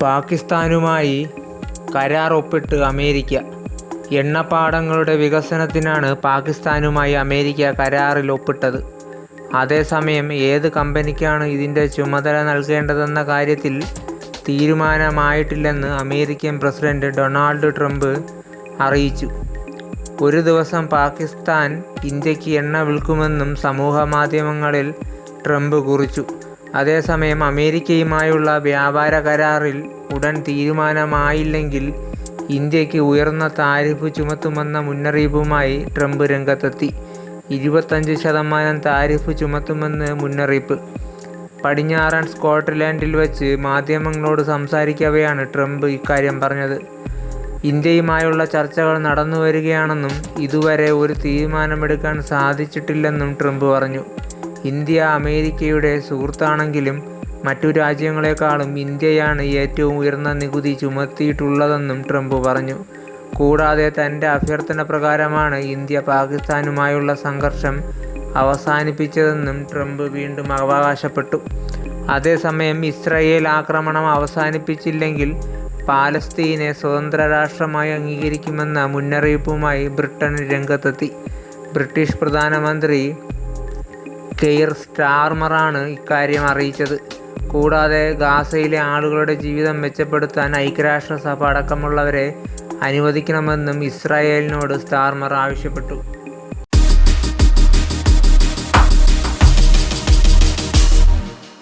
പാകിസ്ഥാനുമായി കരാർ ഒപ്പിട്ട് അമേരിക്ക എണ്ണപ്പാടങ്ങളുടെ വികസനത്തിനാണ് പാകിസ്ഥാനുമായി അമേരിക്ക കരാറിൽ ഒപ്പിട്ടത്. അതേസമയം ഏത് കമ്പനിക്കാണ് ഇതിന്റെ ചുമതല നൽകേണ്ടതെന്ന കാര്യത്തിൽ തീരുമാനമായിട്ടില്ലെന്ന് അമേരിക്കൻ പ്രസിഡന്റ് ഡൊണാൾഡ് ട്രംപ് അറിയിച്ചു. ഒരു ദിവസം പാകിസ്ഥാൻ ഇന്ത്യയ്ക്ക് എണ്ണ വിൽക്കുമെന്നും സമൂഹമാധ്യമങ്ങളിൽ ട്രംപ് കുറിച്ചു. അതേസമയം അമേരിക്കയുമായുള്ള വ്യാപാര കരാറിൽ ഉടൻ തീരുമാനമായില്ലെങ്കിൽ ഇന്ത്യയ്ക്ക് ഉയർന്ന താരിഫ് ചുമത്തുമെന്ന മുന്നറിയിപ്പുമായി ട്രംപ് രംഗത്തെത്തി. ഇരുപത്തഞ്ച് ശതമാനം താരിഫ് ചുമത്തുമെന്ന് മുന്നറിയിപ്പ്. പടിഞ്ഞാറൻ സ്കോട്ട്ലൻഡിൽ വെച്ച് മാധ്യമങ്ങളോട് സംസാരിക്കവെയാണ് ട്രംപ് ഇക്കാര്യം പറഞ്ഞത്. ഇന്ത്യയുമായുള്ള ചർച്ചകൾ നടന്നു വരികയാണെന്നും ഇതുവരെ ഒരു തീരുമാനമെടുക്കാൻ സാധിച്ചിട്ടില്ലെന്നും ട്രംപ് പറഞ്ഞു. ഇന്ത്യ അമേരിക്കയുടെ സുഹൃത്താണെങ്കിലും മറ്റു രാജ്യങ്ങളെക്കാളും ഇന്ത്യയാണ് ഏറ്റവും ഉയർന്ന നികുതി ചുമത്തിയിട്ടുള്ളതെന്നും ട്രംപ് പറഞ്ഞു. കൂടാതെ തന്റെ അഭ്യർത്ഥന പ്രകാരമാണ് ഇന്ത്യ പാകിസ്ഥാനുമായുള്ള സംഘർഷം അവസാനിപ്പിച്ചതെന്നും ട്രംപ് വീണ്ടും അവകാശപ്പെട്ടു. അതേസമയം ഇസ്രയേൽ ആക്രമണം അവസാനിപ്പിച്ചില്ലെങ്കിൽ പാലസ്തീനെ സ്വതന്ത്ര രാഷ്ട്രമായി അംഗീകരിക്കുമെന്ന മുന്നറിയിപ്പുമായി ബ്രിട്ടൻ രംഗത്തെത്തി. ബ്രിട്ടീഷ് പ്രധാനമന്ത്രി കെയ്ർ സ്റ്റാർമറാണ് ഇക്കാര്യം അറിയിച്ചത്. കൂടാതെ ഗാസയിലെ ആളുകളുടെ ജീവിതം മെച്ചപ്പെടുത്താൻ ഐക്യരാഷ്ട്രസഭ അടക്കമുള്ളവരെ അനുവദിക്കണമെന്നും ഇസ്രായേലിനോട് സ്റ്റാർമർ ആവശ്യപ്പെട്ടു.